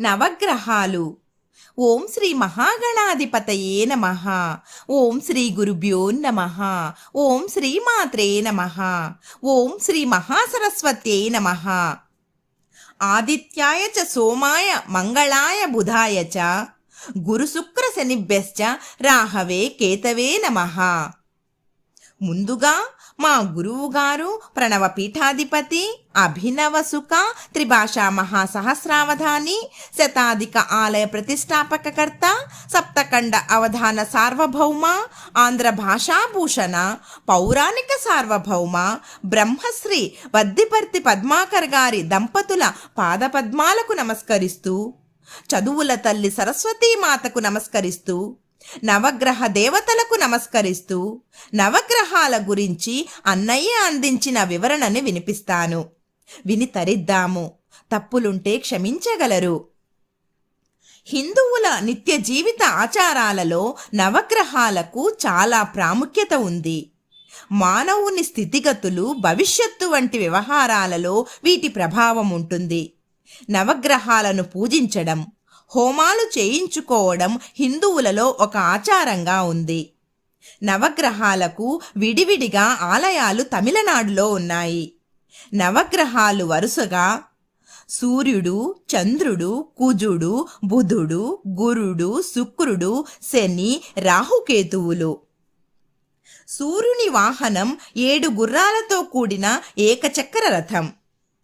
నవగ్రహాలు. ఓం శ్రీ మహాగణాధిపతయే నమ. ఓం శ్రీ గురుభ్యో నమ. ఓం శ్రీ మాత్రే నమ. ఓం శ్రీ మహాసరస్వత్యే నమ. ఆదిత్యాయ చ సోమాయ మంగళాయ బుధాయ చ గురుశుక్ర శనిభ్యశ్చ రాహవే కేతవే నమ. ముందుగా మా గురువు గారు ప్రణవ పీఠాధిపతి అభినవ సుఖ త్రిభాషా మహాసహస్రావధాని శతాధిక ఆలయ ప్రతిష్టాపకకర్త సప్తకండ అవధాన సార్వభౌమ ఆంధ్ర భాషాభూషణ పౌరాణిక సార్వభౌమ బ్రహ్మశ్రీ వద్దిపర్తి పద్మాకర్ గారి దంపతుల పాదపద్మాలకు నమస్కరిస్తూ చదువుల తల్లి సరస్వతీమాతకు నమస్కరిస్తూ నవగ్రహ దేవతలకు నమస్కరిస్తూ నవగ్రహాల గురించి అన్నయ్య అందించిన వివరణని వినిపిస్తాను. విని తరిద్దాము. తప్పులుంటే క్షమించగలరు. హిందువుల నిత్య జీవిత ఆచారాలలో నవగ్రహాలకు చాలా ప్రాముఖ్యత ఉంది. మానవుని స్థితిగతులు భవిష్యత్తు వంటి వ్యవహారాలలో వీటి ప్రభావం ఉంటుంది. నవగ్రహాలను పూజించడం హోమాలు చేయించుకోవడం హిందువులలో ఒక ఆచారంగా ఉంది. నవగ్రహాలకు విడివిడిగా ఆలయాలు తమిళనాడులో ఉన్నాయి. నవగ్రహాలు వరుసగా సూర్యుడు చంద్రుడు కుజుడు బుధుడు గురుడు శుక్రుడు శని రాహుకేతువులు. సూర్యుని వాహనం ఏడు గుర్రాలతో కూడిన ఏకచక్ర రథం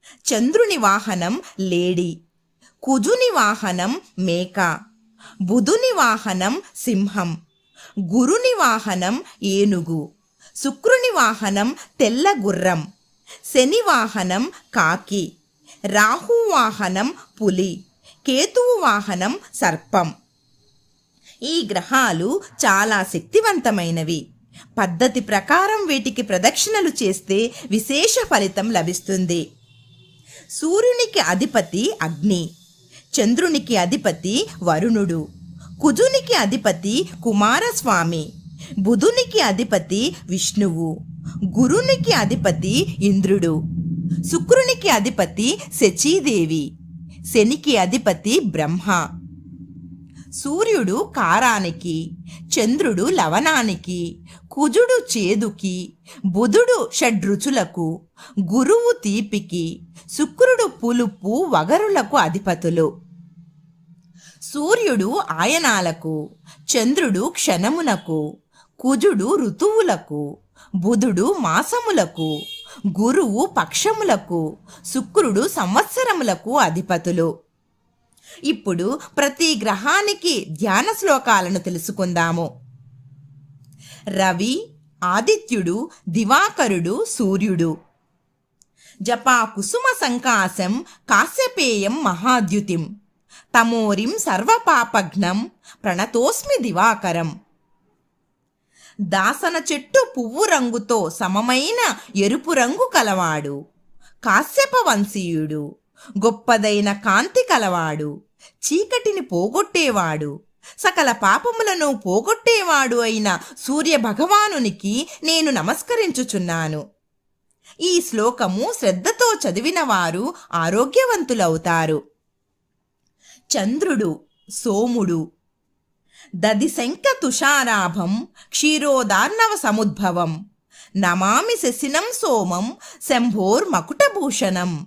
చంద్రుని వాహనం లేడి. కుజుని వాహనం మేక. బుధుని వాహనం సింహం. గురుని వాహనం ఏనుగు. శుక్రుని వాహనం తెల్ల గుర్రం. శని వాహనం కాకి. రాహు వాహనం పులి. కేతువు వాహనం సర్పం. ఈ గ్రహాలు చాలా శక్తివంతమైనవి. పద్ధతి ప్రకారం వీటికి ప్రదక్షిణలు చేస్తే విశేష ఫలితం లభిస్తుంది. సూర్యునికి అధిపతి అగ్ని. చంద్రునికి అధిపతి వరుణుడు కుజునికి అధిపతి కుమారస్వామి బుధునికి అధిపతి విష్ణువు గురునికి అధిపతి ఇంద్రుడు శుక్రునికి అధిపతి శచీదేవి శనికి అధిపతి బ్రహ్మ. సూర్యుడు కారానికి చంద్రుడు లవణానికి కుజుడు చేదుకి బుధుడు షడ్రుచులకు గురువు తీపికి శుక్రుడు పులుపు వగరులకు అధిపతులు. సూర్యుడు ఆయనాలకు చంద్రుడు క్షణమునకు కుజుడు ఋతువులకు బుధుడు మాసములకు గురువు పక్షములకు శుక్రుడు సంవత్సరములకు అధిపతులు. ఇప్పుడు ప్రతి గ్రహానికి ధ్యాన శ్లోకాలను తెలుసుకుందాము. రవి ఆదిత్యుడు దివాకరుడు సూర్యుడు. జపా కుసుమ సంకాశం కాశ్యపేయం మహాద్యుతిం. తమోరిం సర్వపాపఘ్నం ప్రణతోస్మి దివాకరం. దాసన చెట్టు పువ్వు రంగుతో సమమైన ఎరుపు రంగు కలవాడు. కాశ్యప వంశీయుడు గొప్పదైన కాంతి కలవాడు. చీకటిని పోగొట్టేవాడు. సకల పాపములను పోగొట్టేవాడు అయిన సూర్య భగవానునికి నేను నమస్కరించుచున్నాను. ఈ శ్లోకము శ్రద్ధతో చదివిన వారు ఆరోగ్యవంతులవుతారు. చంద్రుడు సోముడు దదిశంక తుషారాభం క్షీరోదార్ణవ సముద్భవం నమామి శశినం సోమం శంభోర్మకుటభూషణం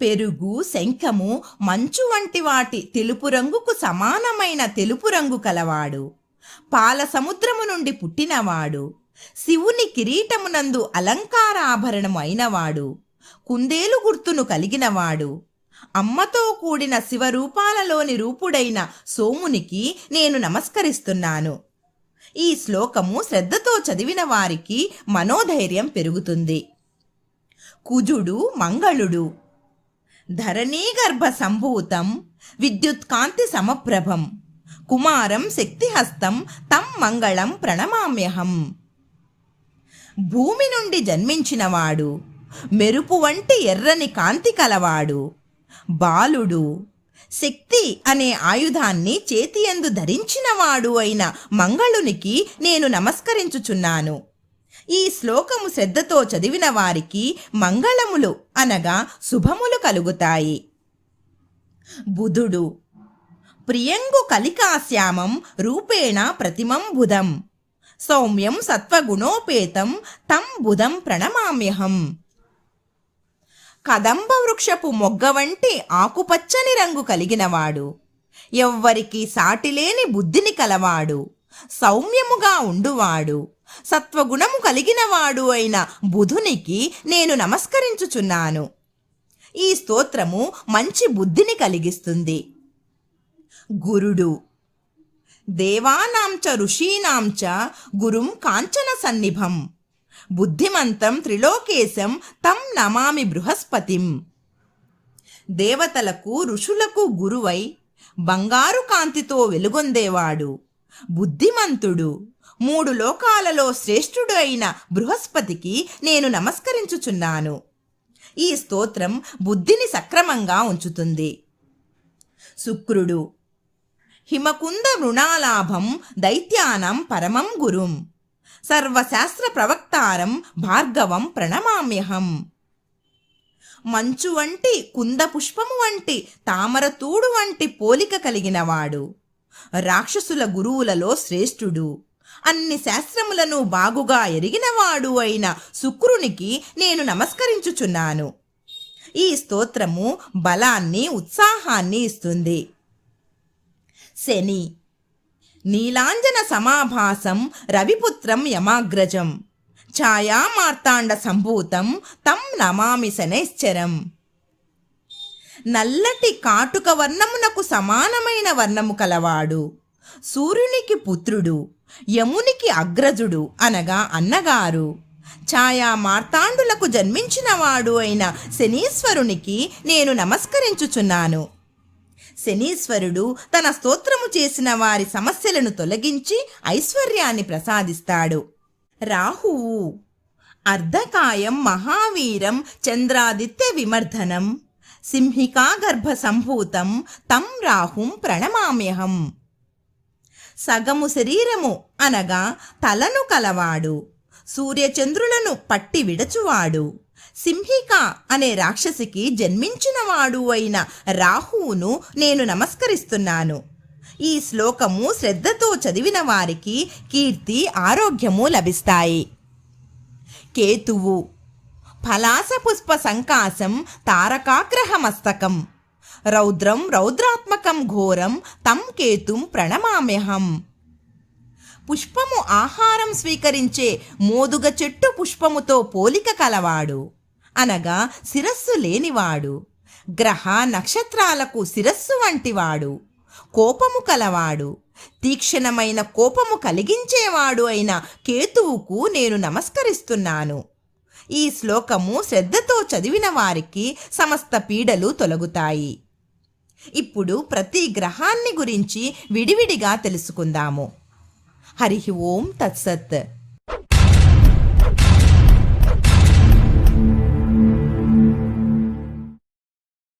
పెరుగు శంఖము మంచు వంటి వాటి తెలుపు రంగుకు సమానమైన తెలుపు రంగు కలవాడు. పాల సముద్రము నుండి పుట్టినవాడు. శివుని కిరీటమునందు అలంకారాభరణము అయినవాడు. కుందేలు గుర్తును కలిగినవాడు. అమ్మతో కూడిన శివరూపాలలోని రూపుడైన సోమునికి నేను నమస్కరిస్తున్నాను. ఈ శ్లోకము శ్రద్ధతో చదివిన వారికి మనోధైర్యం పెరుగుతుంది. కుజుడు మంగళుడు. ధరణీగర్భ సంభూతం విద్యుత్కాంతి సమప్రభం కుమారం శక్తిహస్తం తం మంగళం ప్రణమామ్యహం. భూమి నుండి జన్మించినవాడు మెరుపు వంటి ఎర్రని కాంతి కలవాడు బాలుడు శక్తి అనే ఆయుధాన్ని చేతియందు ధరించినవాడు అయిన మంగళునికి నేను నమస్కరించుచున్నాను. ఈ శ్లోకము శ్రద్ధతో చదివిన వారికి మంగళములు అనగా శుభములు కలుగుతాయి. బుధుడు ప్రియంగు కలికాశ్యామం రూపేణ ప్రతిమం బుధం సౌమ్యం సత్వగుణోపేతం తం బుధం ప్రణమామ్యహం. కదంబ వృక్షపు మొగ్గ వంటి ఆకుపచ్చని రంగు కలిగినవాడు ఎవ్వరికీ సాటిలేని బుద్ధిని కలవాడు సౌమ్యముగా ఉండువాడు సత్వగుణము కలిగినవాడు అయిన బుధునికి నేను నమస్కరించుచున్నాను. ఈ స్తోత్రము మంచి బుద్ధిని కలిగిస్తుంది. గురుడు దేవానాంచ ఋషీనాంచ గురుం కాంచన సన్నిభం. బుద్ధిమంతం త్రిలోకేశం తం నమామి బృహస్పతిం. దేవతలకు ఋషులకు గురువై బంగారు కాంతితో వెలుగొందేవాడు. బుద్ధిమంతుడు మూడు లోకాలలో శ్రేష్ఠుడు అయిన బృహస్పతికి నేను నమస్కరించుచున్నాను. ఈ స్తోత్రం బుద్ధిని సక్రమంగా ఉంచుతుంది. శుక్రుడు హిమకుంద మృణాలాభం దైత్యానం పరమం గురుం. సర్వశాస్త్ర ప్రవక్తారం భార్గవం ప్రణమామ్యహం. మంచు వంటి కుంద పుష్పము వంటి తామరతూడు వంటి పోలిక కలిగినవాడు రాక్షసుల గురువులలో శ్రేష్ఠుడు. అన్ని శాస్త్రములను బాగుగా ఎరిగినవాడు అయిన శుక్రునికి నేను నమస్కరించుచున్నాను. ఈ స్తోత్రము బలాన్ని ఉత్సాహాన్ని ఇస్తుంది. శని. నీలాంజన సమాభాసం రవిపుత్రం యమాగ్రజం. ఛాయామార్తాండ సంభూతం తం నమామి శనైశ్చరం నల్లటి కాటుక వర్ణమునకు సమానమైన వర్ణము కలవాడు. సూర్యునికి పుత్రుడు యమునికి అగ్రజుడు అనగా అన్నగారు. ఛాయా మార్తాండులకు జన్మించినవాడు అయిన శనీశ్వరునికి నేను నమస్కరించుచున్నాను. శనీశ్వరుడు తన స్తోత్రము చేసిన వారి సమస్యలను తొలగించి ఐశ్వర్యాన్ని ప్రసాదిస్తాడు. రాహువు అర్ధకాయం మహావీరం చంద్రాదిత్య విమర్ధనం సింహికా గర్భ సంభూతం తం రాహుం ప్రణమామ్యహం. సగము శరీరము అనగా తలను కలవాడు. సూర్యచంద్రులను పట్టి విడచువాడు. సింహిక అనే రాక్షసికి జన్మించినవాడు అయిన రాహువును నేను నమస్కరిస్తున్నాను. ఈ శ్లోకము శ్రద్ధతో చదివిన వారికి కీర్తి ఆరోగ్యము లభిస్తాయి. కేతువు ఫలాస పుష్ప సంకాశం తారకాగ్రహ మస్తకం. రౌద్రం రౌద్రాత్మకం ఘోరం తం కేతుం ప్రణమామ్యహం. పుష్పము ఆహారం స్వీకరించే మోదుగ చెట్టు పుష్పముతో పోలిక కలవాడు. అనగా శిరస్సు లేనివాడు. గ్రహ నక్షత్రాలకు శిరస్సు వంటివాడు. కోపము కలవాడు. తీక్షణమైన కోపము కలిగించేవాడు అయిన కేతువుకు నేను నమస్కరిస్తున్నాను. ఈ శ్లోకము శ్రద్ధతో చదివిన వారికి సమస్త పీడలు తొలగుతాయి. ఇప్పుడు ప్రతి గ్రహాన్ని గురించి విడివిడిగా తెలుసుకుందాము. హరి ఓం తత్సత్.